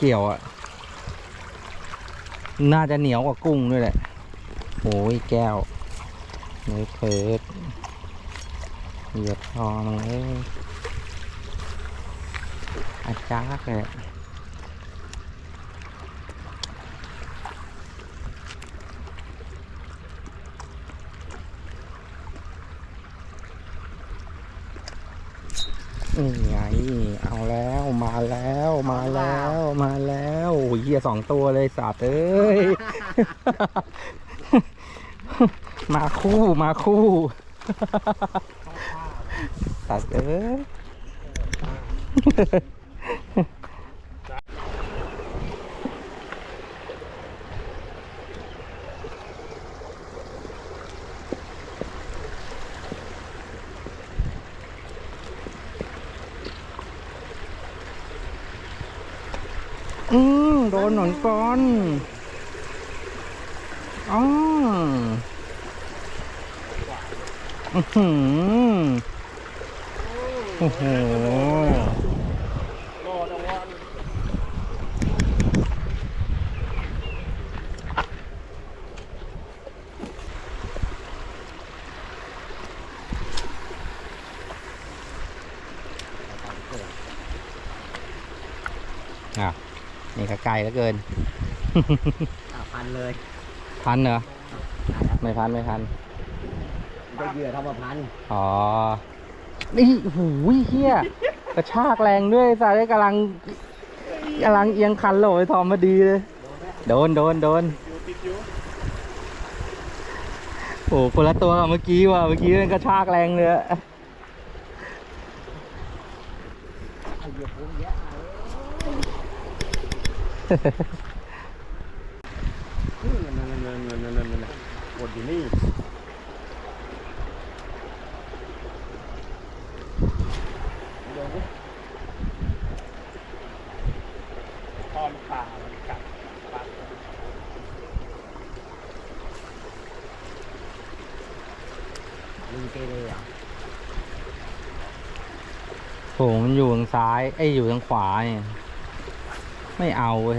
เกี่ยวอะน่าจะเหนียวกว่ากุ้งด้วยแหละโอ้ยแก้วเนื้อเพิดเหยียบทองเลยอาจารย์เลย นี่ไงเอาแล้วมาแล้วมาแล้วมาแล้วโอ้ยเหี้ยสองตัวเลยสัตว์เอ้ย มาคู่มาคู่สัตว์เอ้ย อืมโดน หนอนก้อนอ๋ออือหือโอ้โหอจังวันอะ นี่ก็ไกลแล้วเกินอะพันเลยพันเหรอ ไม่พันไม่พัน ได้เหยื่อเท่ากับพันอ๋อ นี่โอ้โหูยเฮียกระชากแรงด้วยสายกำลังกำลังเอียงคันโหลยทอมมาดีเลย โดนโดนโดนโอ้โหคนละตัวกับเมื่อกี้ว่ะเมื่อกี้มันกระชากแรงเลยอะ เอาเหยื่อพวกเยอะนี่เงินเงินเงินเงินเงินเงิน กดอยู่นี่โดนดิตอนป่ากัดปากลิงเกเรอะโหมันอยู่ทางซ้ายเอ้ยอยู่ทางขวาเนี่ย ไม่เอาเว้ย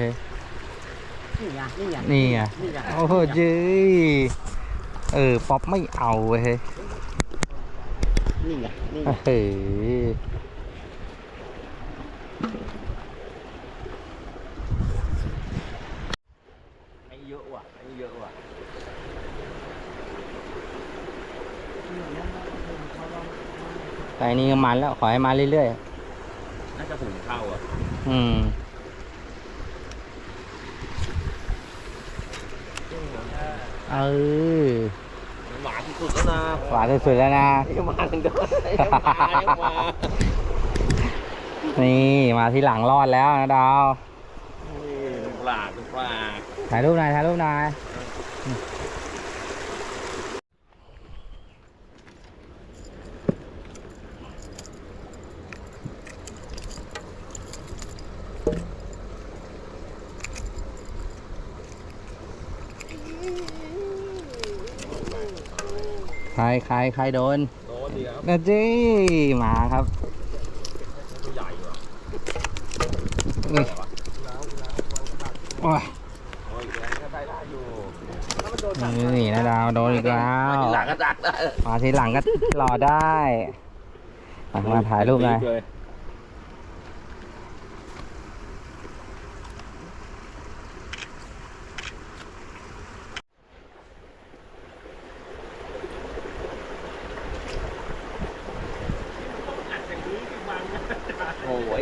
นี่ไงนี่ไงนี่ไงนี่ไงโอ้โหเจ้ยเออป๊อปไม่เอาเว้ยนี่ไงนี่ไงเฮ้ยไอ้เยอะว่ะไอ้เยอะว่ะแต่อันนี้ก็มันแล้วขอให้มาเรื่อยน่าจะหุงข้าวอะๆอืม เออหวานที่สุดแล้วนะหวานสุดๆแล้วนะยังมาถึงเดินยังมายังมานี่มาที่หลังรอดแล้วนะดาวนี่เป็นปลาเป็นปลาถ่ายรูปหน่อยถ่ายรูปหน่อย รใครใครโดนโดนดีครับนะจีมาครับตัวใหญ่ว่ะอุ้ยโอ้ยโอ้ยแรงก็ได้ได้อยู่ถ้ามันโดนนี่นะดาวโดนอีกแล้วหลังก็ดักได้มาทีหลังก็รอได้มามาถ่ายรูปหน่อย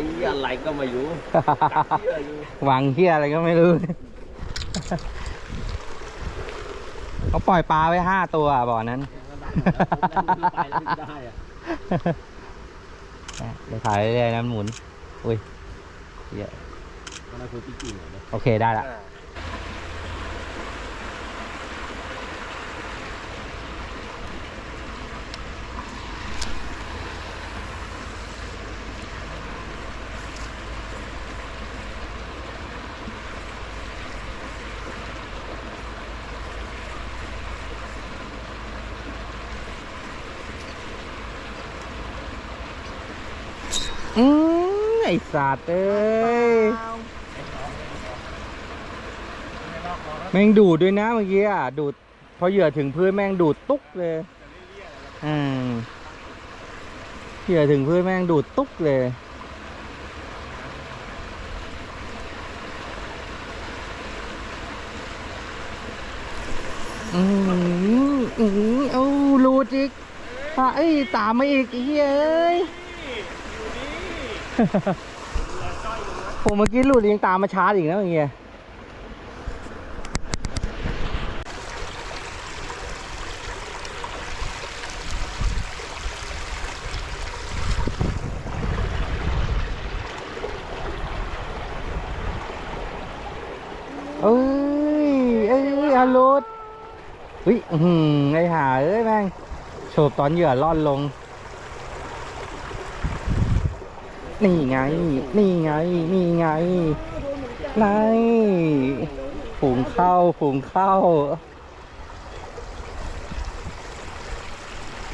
อ้ยอะไรก็ไม่รู้เชื่ออยู่วางเที่ยอะไรก็ไม่รู้ เขาปล่อยปลาไว้ห้าตัวอะบ่อนั้นไปแล้วไม่ได้อะเดี๋ยวถ่ายเรื่อยๆนะมันหมุน อุ้ยเยอะมันคือพี่กิ่งเหรอโอเคได้ละ อืมไอสัตว์เอ้ยแม่งดูดด้วยนะเมื่อกี้อะดูดพอเหยื่อถึงพื้นแม่งดูดตุ๊กเลยอืมเหยื่อถึงพื้นแม่งดูดตุ๊กเลยอืมอืมเอารูดอีกอะเอ้ยตามมาอีกอ้เฮ้ย เอ้ยผมเมื่อกี้หลุดยังตามมาชาร์จอีกนะเมื่อกี้เอ้ยเอ้ยอารุดอุ้ยอื้อหืมไอ้หาเอ้ยแม่งโฉบตอนเหยื่อล่อนลง นี่ไง นี่ไง นี่ไงไล่ฝูงเข้าฝูงเข้า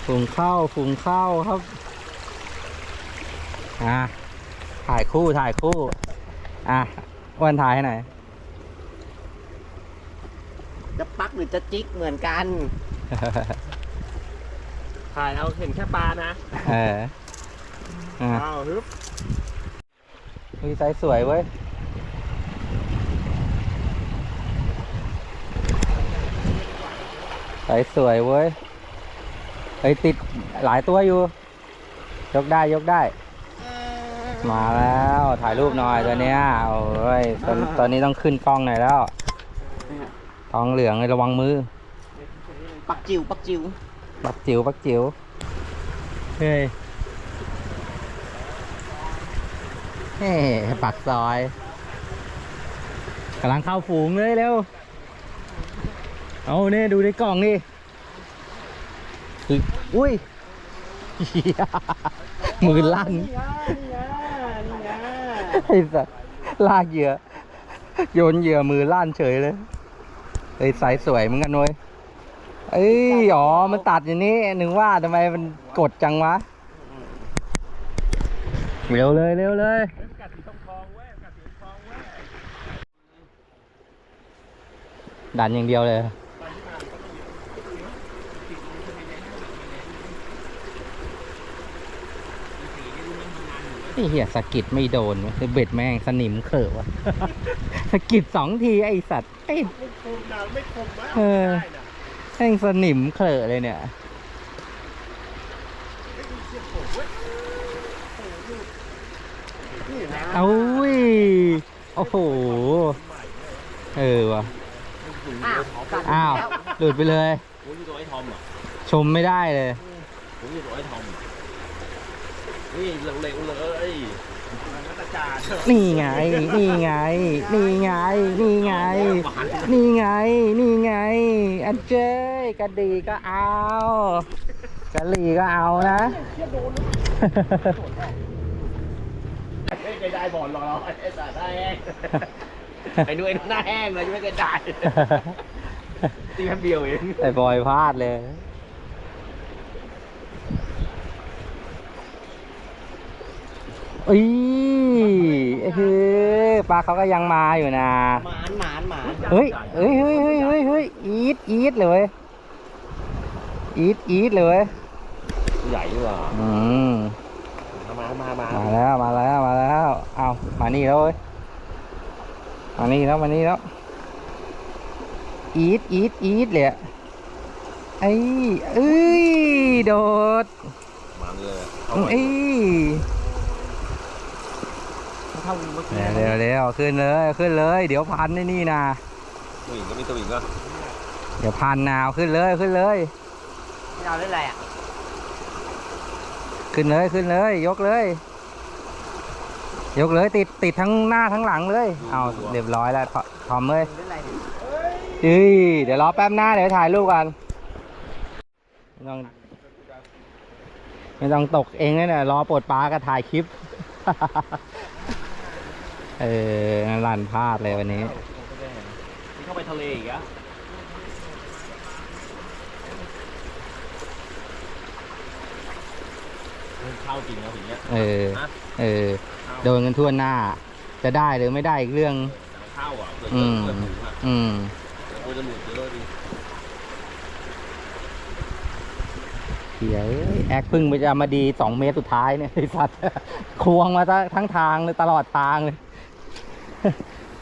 ฝูงเข้าฝูงเข้าครับ อะ ถ่ายคู่ถ่ายคู่ อะอ้วันถ่ายให้หน่อยจะปักหรือจะจิกเหมือนกัน ถ่ายเอาเห็นแค่ปลานะ เออ อะอ้าวฮึบมีไซส์สวยเว้ย ไซส์สวยเว้ยเฮ้ยติดหลายตัวอยู่ ยกได้ยกได้ มาแล้วถ่ายรูปหน่อยตัวเนี้ยโอ้ยตอนตอนนี้ต้องขึ้นกล้องหน่อยแล้วทองเหลืองเลยระวังมือ ปักจิ๋วปักจิ๋วปักจิ๋วปักจิ๋วเฮ้ย เฮ้ปักซอยกำลังเข้าฝูงเลยเร็ว เอาเนี่ยดูในกล่องนี่อุ้ยมือลั่นไอ้สัสลากเหยื่อ โยนเหยื่อมือลั่นเฉยเลยไอ้สายสวยเหมือนกันเว้ยเอ้ย อ๋อ มันตัดอย่างนี้ นึงว่าทำไมมันกดจังวะ เร็วเลยเร็วเลยดันอย่างเดียวเลยไอ้เหี้ยสะกิดไม่โดนวะเบ็ดแม่งสนิมเขอะวะสะกิดสองทีไอสัตว์ไอ้ไม่คมนะไม่คมมากเออได้นะแม่งสนิมเขอะเลยเนี่ย นี่นะเอาอุ้ยโอ้โห เออว่ะ อ้าวกัดอ้าวหลุดไปเลย ผมอยู่ตัวไอ้ทอมอะชมไม่ได้เลย ผมอยู่ตัวไอ้ทอมอะนี่เร็วๆเลยนักจารย์นี่ไง นี่ไง นี่ไง นี่ไง นี่ไง นี่ไง อันเจ้ยกระดีก็เอากะหรี่ก็เอานะ ไม่เคยได้บอลรอไอ้สัตว์หน้าแห้งไอ้นุ้ยหน้าแห้งเลยไม่เคยได้ตีแป๊บเดียวเองไอ้บอยพลาดเลยอีเฮ้ยปลาเขาก็ยังมาอยู่นะหมานหมานหมานเฮ้ยเฮ้ยเฮ้ยเฮ้ยเฮ้ยเฮ้ยอีทอีทเลยเว้ยอีทอีทเลยเว้ยใหญ่ดีกว่าอืม มามามามาแล้วมาแล้วมาแล้วเอามานี่แล้วเว้ยมานี่แล้วมานี่แล้วอีทอีทอีทเลยอะไอ้เอ้ยโดดมาเลยเอ้ยเข้าเมื่อกี้เร็วเร็วเร็วขึ้นเลยขึ้นเลย เดี๋ยวพันในนี่นะตัวหญิงก็มีตัวหญิงก็เดี๋ยวพันนาวขึ้นเลยขึ้นเลยไม่เอาเล่นอะไรอะ ขึ้นเลยขึ้นเลย ยกเลย ยกเลยติดติดทั้งหน้าทั้งหลังเลย เอาเรียบร้อยแล้วททอมเลยเอ้ยเดี๋ยวรอแป๊บหน้าเดี๋ยวถ่ายรูปกันไม่ต้องไม่ต้องตกเองเลยนี่ยรอปลดปลาก็ถ่ายคลิป เออลันพลาดเลยวันนี้เข้าไปทะเลอีกอะ เข้าจริงนะถึงเนี้ยเออฮะเออ โดนกันทั่วหน้า จะได้หรือไม่ได้อีกเรื่อง เข้าอะเกิดอืมเกิดหมูอะอืมเควรจะหมุนเยอะดิเฮียเอ้ยแอคพึ่งไปจะมาดีสองเมตรสุดท้ายเนี่ยไอสัตว์ ควงมาซะทั้งทางเลยตลอดทางเลย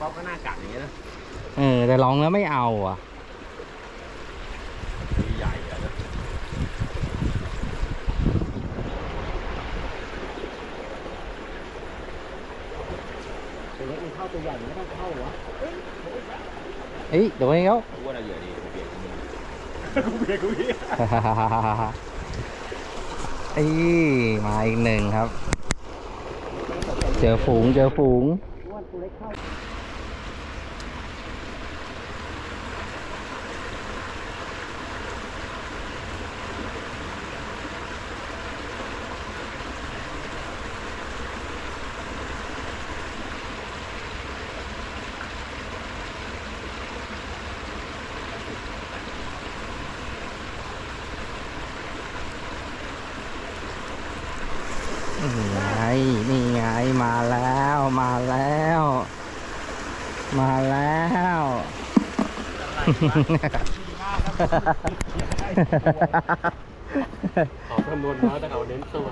ป๊อปก็หน้ากัดอย่างเงี้ยนะ เออ แต่ลองแล้วไม่เอาอะ ใหญ่อะนะ ตัวเล็กมันเข้าตัวใหญ่มันก็ต้องเข้าวะเอ้ยเดี๋ยวนี้เขากูว่าอะไรเยอะดีกูเบียดกูมึงกูเบียดกูเบียดเอ้ยมาอีกหนึ่งครับ เจอฝูงเจอฝูง นี่ไง นี่ไง มาแล้ว มาแล้ว มาแล้วขอประมวลน้อยแต่เอาเน้นตัว